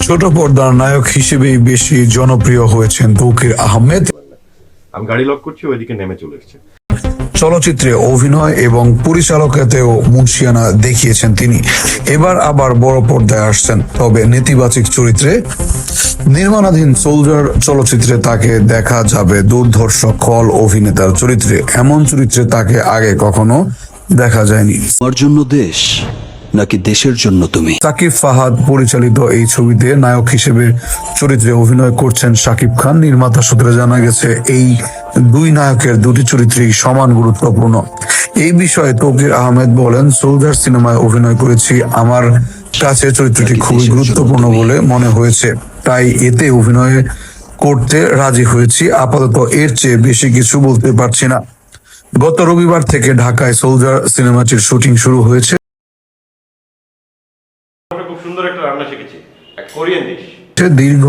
ছোট পর্দার নায়ক হিসেবেই বেশি জনপ্রিয় হয়েছেন তৌকির আহমেদ। আমি গাড়ি লক করছি ওইদিকে নেমে চলে এসছে। চলচ্চিত্রে অভিনয় এবং পরিচালকেতেও মুন্সিয়ানা দেখিয়েছেন তিনি। এবার আবার বড় পর্দায় আসছেন তবে নেতিবাচক চরিত্রে। নির্মাণাধীন সোলজার চলচ্চিত্রে তাকে দেখা যাবে দুর্ধর্ষ খল অভিনেতার চরিত্রে। এমন চরিত্রে তাকে আগে কখনো দেখা যায়নি। আমার জন্য দেশ নাকি দেশের জন্য তুমি? সাকিব ফাহাদ পরিচালিত এই ছবিতে নায়ক হিসেবে চরিত্রে অভিনয় করছেন সাকিব খান। নির্মাতা সূত্রে জানা গেছে এই দুই নায়কের দুটি চরিত্রই সমান গুরুত্বপূর্ণ। এই বিষয়ে তৌকির আহমেদ বলেন সোলজার সিনেমায় অভিনয় করেছি। আমার কাছে চরিত্রটি খুবই গুরুত্বপূর্ণ বলে মনে হয়েছে। তাই এতে অভিনয় করতে রাজি হয়েছি। আপাতত এর চেয়ে বেশি কিছু বলতে পারছি না। গত রবিবার থেকে ঢাকায় সোলজার সিনেমাটির শুটিং শুরু হয়েছে। সুন্দর একটা রান্না শিখেছি। এক কোরিয়ান ডিশ। দীর্ঘ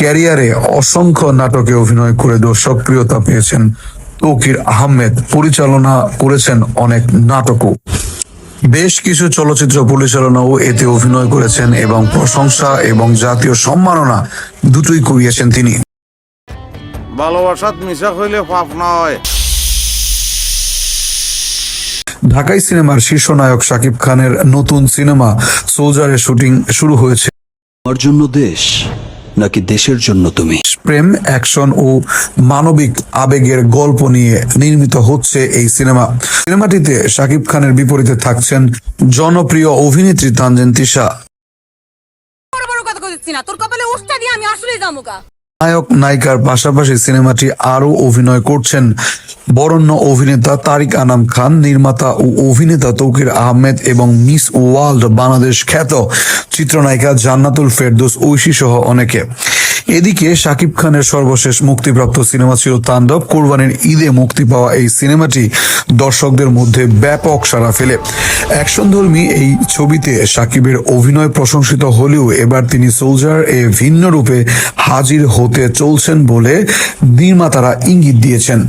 ক্যারিয়ারে অসংখ্য নাটকে অভিনয় করে দর্শকপ্রিয়তা পেয়েছেন তৌকির আহমেদ। পরিচালনা করেছেন অনেক নাটকও। বেশ কিছু চলচ্চিত্র পরিচালনাও এতে অভিনয় করেছেন এবং প্রশংসা এবং জাতীয় সম্মাননা দুটোই কুড়িয়েছেন তিনি। ভালোবাসাত মিশা হইলে পাপ নয় ঢাকাই সিনেমার শীর্ষ নায়ক শাকিব খানের নতুন সিনেমা সোলজারের শুটিং শুরু হয়েছে। আমার জন্য দেশ নাকি দেশের জন্য তুমি? প্রেম অ্যাকশন ও মানবিক আবেগের গল্প নিয়ে নির্মিত হচ্ছে এই সিনেমা। সিনেমাটিতে শাকিব খানের বিপরীতে থাকছেন জনপ্রিয় অভিনেত্রী তানজেন তিশা। বড় বড় কথা কইছি না তোর কপালে উষ্টা দিয়ে আমি যামুকা নায়ক, নায়িকার পাশাপাশি সিনেমাটি আরও অভিনয় করছেন। বরণ্য অভিনেতা তারিক আনাম খান, নির্মাতা ও অভিনেতা তৌকির আহমেদ এবং মিস ওয়ার্ল্ড বাংলাদেশ খ্যাত চিত্রনায়িকা জান্নাতুল ফেরদোস ঐশী সহ অনেকে। এদিকে শাকিব খানের সর্বশেষ মুক্তিপ্রাপ্ত সিনেমা ছিল তাণ্ডব। কোরবানির ঈদে মুক্তি পাওয়া এই সিনেমাটি দর্শকদের মধ্যে ব্যাপক সাড়া ফেলে। অ্যাকশনধর্মী এই ছবিতে শাকিবের অভিনয় প্রশংসিত হলেও এবার তিনি সোলজার এ ভিন্ন রূপে হাজির হতে চলছেন বলে নির্মাতারা ইঙ্গিত দিয়েছেন।